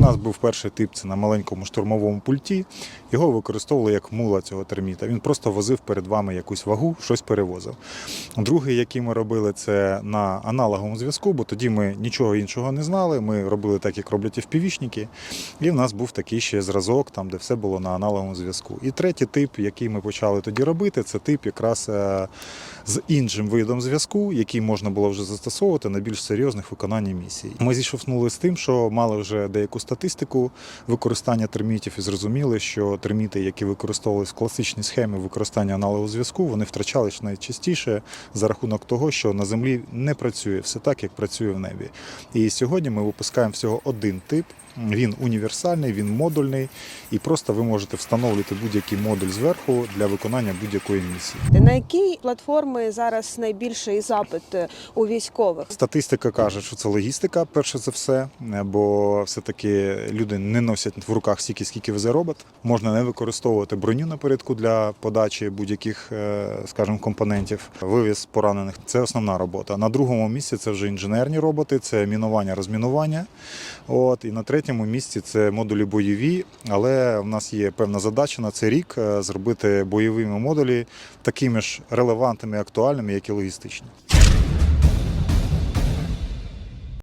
нас був перший тип це на маленькому штурмовому пульті. Його використовували як мула цього терміта. Він просто возив перед вами якусь вагу, щось перевозив. Другий, який ми робили, це на аналоговому зв'язку, бо тоді ми нічого іншого не знали. Ми робили так, як роблять впівічники. І в нас був такий ще зразок, там де все було на аналоговому зв'язку. І третій тип, який ми почали тоді робити, це тип якраз е, з іншим видом зв'язку, який можна було вже застосовувати на більш серйозних виконанні місій. Ми зійшовнули з тим, що мали вже деяку статистику використання термітів і зрозуміли, що терміти, які використовувалися в класичній схемі використання аналогового зв'язку, вони втрачались найчастіше за рахунок того, що на землі не працює все так, як працює в небі. І сьогодні ми випускаємо всього один тип. Він універсальний, він модульний, і просто ви можете встановлювати будь-який модуль зверху для виконання будь-якої місії. На які платформи зараз найбільший запит е, у військових? Статистика каже, що це логістика, перше за все, бо все-таки люди не носять в руках стільки, скільки везе робот. Можна не використовувати броню напередку для подачі будь-яких, е, скажімо, компонентів. Вивіз поранених це основна робота. На другому місці це вже інженерні роботи, це мінування, розмінування. От і на третьому місці це модулі бойові. Але в нас є певна задача на цей рік е, зробити бойовими модулі такими ж релевантними, актуальними, як і логістичні.